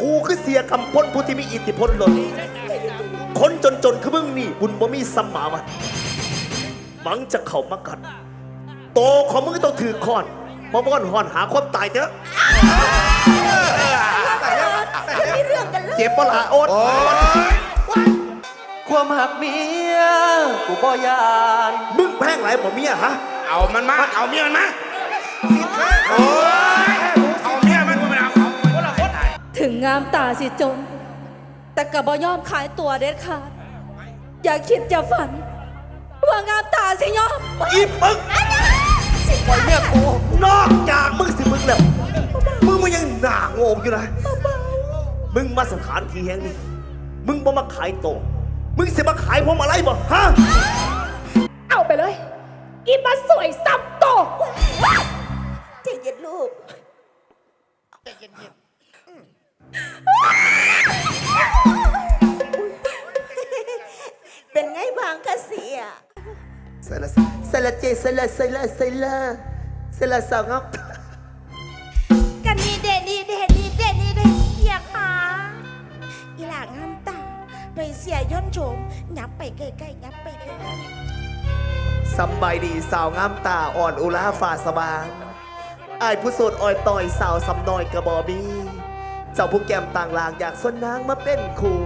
กูคือเสียกำพลผู้ที่มีอิทธิพลล้นคนจนๆคือมึงนี่ บุญบ่มีสัมมาวันหวังจะเข้ามากันโตของมึงต้องถือคอนมาบ้อนหอนหาความตายเถอะไม่เรื่องกันเลยเจ็บปะละโอ๊ตความหักเมียกูบ่ยานมึงแพงไรบ่เมียฮะ เอามันมา เอาเมียมันมาโอ้ งงามตาสิจน แต่กับ่ยอมขายตัวเด็ดขาด อย่าคิดอย่าฝัน ว่างามตาสิยอมอีมึงสิปล่อยเมียกูนอกจากมึงสิมึงแล้ว มึงมันยังหนาโงงอยู่นะ มึงมาสถานที่แห่งนี้ มึงบ่มาขายโตวมึงสิมาขายพวงมาลัยบ่ฮะ เอาไปเลย อีมาสวยซับโตใจเย็นลูกเป็นไงบ้างคะเสียใส่ละใส่ละเจใส่ละใส่ละใส่ละใส่ละสาวงับกันนี่เดนี่เดนี่เดนี่เดเสียค่ะอีหลางามตาไปเสียย่นโฉมยับไปใกล้ๆยับไปใกล้สำบายดีสาวงามตาอ่อนอุลาฝ่าสบางอายผู้โสดอ่อยต่อยสาวสำน้อยกระบอบี เจ้าผู้แก้มต่างลางอยากส้นนางมาเป็นคู่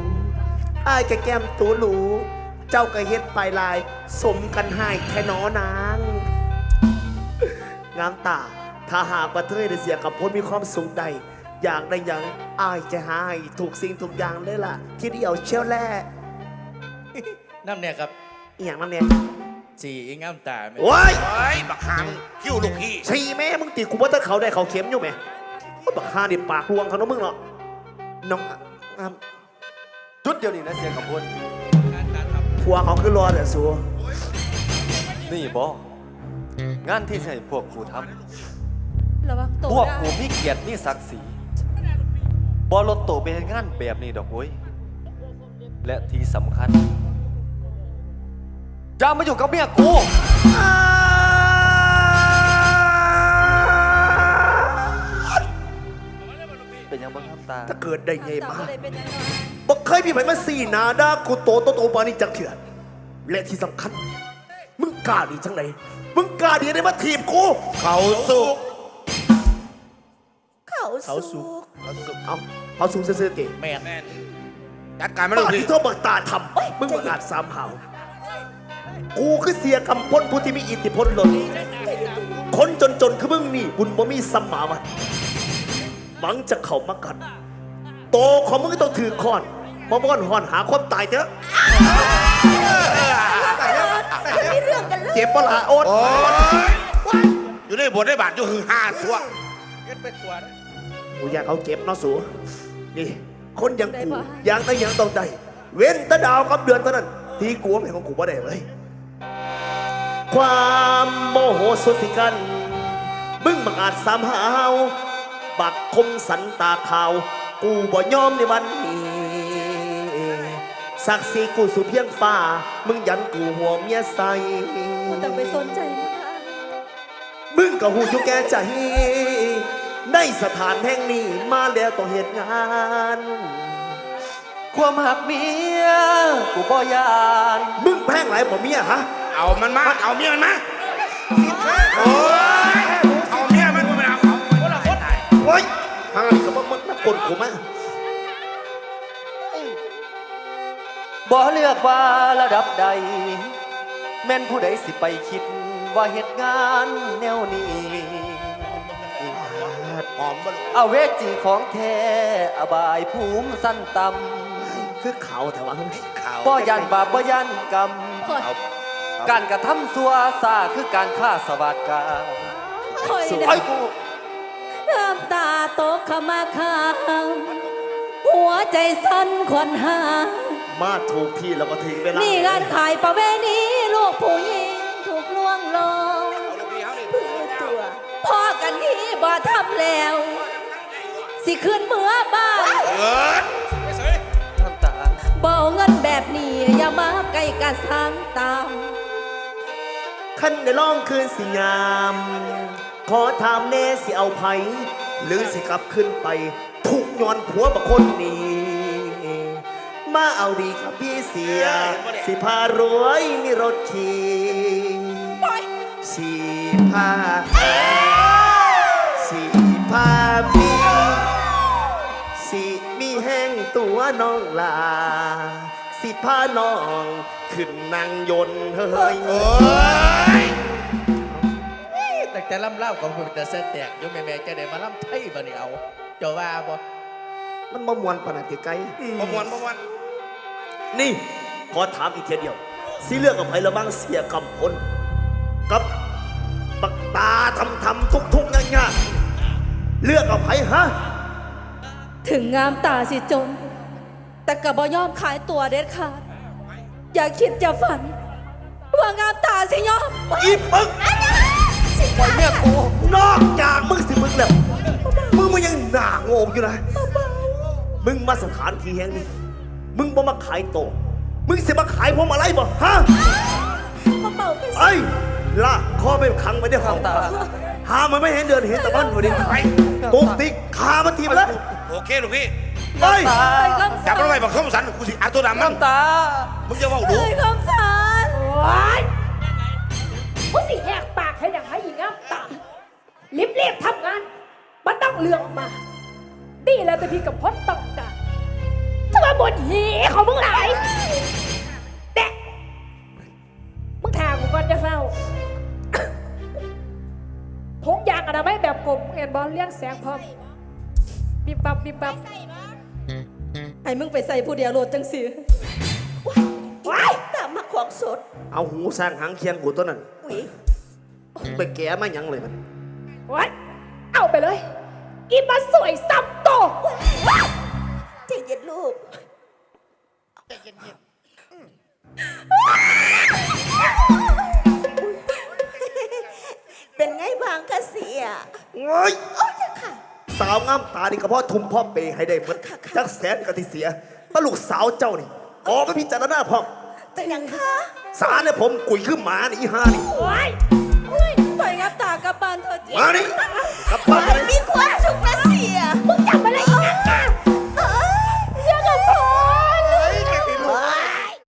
อายกะแก้มตูหลูเจ้ากะเฮ็ดปลายลาย สมกันให้แค่น้อนาง งามตา ถ้าหากประเทศได้เสียกับพ้นมีความสุขใด อยากได้หยังอายจะให้ถูกสิ่งถูกอย่างเลยล่ะ ที่เดียวเชี่ยวแล่น้ำเนี่ยครับอหย่างนั้นเนี่ยสีงามตาไหมโอ้ย เฮ้ย บักหางคิ้วลูกพี่ ชีแม่มึงตีกูว่าถ้าเขาได้เขาเข็มอยู่ไหมว่า บักฮานี่ปากรวงเขาเนาะมึงเนาะน้องอะจุดเดียวนี้นะเสียกับพนผัวเขาคือรอแต่สัวนี่บงานที่ใช่พวกกูทระวังโตำพวกได้กูมีเกียรติมีศักดิ์ศรีบอลดโตไปเฮ็ดงานแบบนี้ดอกเว้ยและที่สำคัญอย่ามาอยู่กับเมียกู ตา ถ้าเกิดได้ไงตามาบ่ได้เป็นยังไงบอกเคยมีไผมาสี่หนาดากูโตโตโตปานี่จังเถื่อนและที่สำคัญ มึงกล้าดีจังไหนมึงกล้าดีได้มาถีบกู เขาสุก เขาเขาสุสุกกเอาเขาสูงเสื้อๆเก๋แม่นแม่นจัดการมาลูกป้าพี่ที่โทษบักตาทำมึงบังอาจสามหาวกูคือเสียกำพลผู้ที่มีอิทธิพลล้นคนจนๆคือมึงนี่ บุญบ่มีสัมมาวันหวังจะเข้ามากัน โตของมึงก็ต้องถือคอนมาบ้อนหอนหาความตายเถอะไม่เรื่องกันเลยเจ็บปะละโอ๊ตโอ้ยอยู่ในบทได้บาทอยู่คือห้าสัวกูอยากเอาเจ็บเนาะสูนี่ คนอย่างกูอยางได้อยังต้องได้เว้นแตะดาวกับเดือนเท่านั้น ที่กูว่าเป็นของกูบ่ได้เลยความโมโหสุดที่กันมึงบังอาจสามหาว บักคมสันตาขาว กูบ่ยอมในวันนี้ศักดิ์ศรีกูสู่เพียงฟ้า มึงยันกูหัวเมียใส่บ่ต้องไปสนใจมันนะมึงก็หูอยู่แก่ใจ ในสถานแห่งนี้มาแล้วต้องเหตุงาน ความหักเมียกูบ่ยาน มึงแพงไรบ่เมียฮะ เอามันมา เอาเมียมันมาโอ้ยเอาเมียมันมาเอาเอาคนละคนโอ้ย ทาก็บ่มันมากดกูมาบ่เลือกว่าระดับใด แม่นผู้ใดสิไปคิด ว่าเหตุงานแนวนี้ หอมบ่ลูกเอาเวจีของแท้อบายภูมิสั้นต่คือเขาแต่ว่าข่าวำบ่ยันบาปบ่ยันกรรม เอาการกระทำสัวซาคือการฆ่าสวัสดกาโอ้ยสวเดี๋ยยวน้ำตาตกเข้า มาข้างหัวใจสั่นขวัญหา มาถูกที่แล้วก็ถึงเวลานี่งานขายประเวณีลูกผู้หญิงถูกล่วงลงเอาลูกพี่เอาดิพื้นตัวพ่อกันนี้บ่ทำแล้ว สิขึ้นเมื่อบ้าน เอิดน้ำตาบ่เอาเงินแบบนี้อย่ามาใกล้กระสังตาม ขั้นในร้องคืนสิงาม ขอถามแน่สิเอาไผ หรือสิกลับขึ้นไปถูกย้อนผัวบักคนนี้ มาเอาดีครับพี่เสีย สิพารวยมีรถขี่สีพาสีพามีสีมีแห้งตัวน้องลา สิพาน้อง ขึ้นนั่งยนต์เฮ้ยโอ้ย แต่แต่ล่ำเล่าของคุณแต่เส้นแตกอยุ่แม่แม่จะได้มาล่ำไทยบ่นี่เอาเจะว่าบ่มันมามวนปานนันติไกลประมวลประมวลนี่ขอถามอีกเทียเดียวสิเลือกกับไผระบ้างเสียกำพลกับปักตาทำทำทุกทุกๆง่ายง่ายๆเลือกกับไผฮะถึงงามตาสิจน แต่ก็บ่ยอมขายตัวเด็ดขาดอย่าคิดอย่าฝัน ว่างามตาสิยอมอีปึ๊ก ปล่อยเมียกูนอกจากมึงสิมึงแล้วมึงมันยังหนาโงงอยู่นะมึงมาสถานที่แห่งนี้ มึงบ่มาขายโตะมึงสิมาขายพวงมาลัยบ่ฮะมาเป่าไปสิไอ้ลากคอไปขังไว้ในห้องหามันไม่เห็นเดือนเห็นตะวันวันนี้ไปตุกติกขามันทีมาแล้วโอเคลูกพี่ไปตาเอ้ยคำจัสาบนมันไว้บักข้อมสันกูสิอาตัวดำมันน้ำตามึงจะว่าดูเอ้ยคำสารโอ๊ยมึงสิแหก รีบๆทำงาน มันต้องเลืองมา ดีแล้วแต่พี่กับพจน์ต้องการถ้าว่าบนหีของมึงหลายแดะมึงถามกูก่อนจะเฝ้าทงยางอนามัยแบบกลมเห็นบอลเลี้ยงแสงพร้อมบิบบับบิบบับให้มึงไปใส่ผู้เดียวโหลดจังสิว้ายตามมาของสด เอาหูสร้างหางเคียงกูตัวนั้นอุ๊ยไปแก้มาหยังเลยมัน วัดเอาไปเลย อีมาสวยซ้ำโตใจเย็นลูกเป็นไงบ้างคะเสียเฮ้ยโอ้ยจ้ะค่ะ สาวงามตานี่ก็เพราะทุ่มพ่อเปย์ให้ได้เพิ่นค่ะค่ะจักแสนกะทิเสียตาลูกสาวเจ้านี่ออกมาพิจารณาพร้อมเป็นยังคะสารเนี่ยผมกุยขึ้นหมานี่อีห้านี่โอ้ยปล่อยงานเธอจริมาดิกลับบ้านไป มีความสุขนะเสียมึงจับอะไร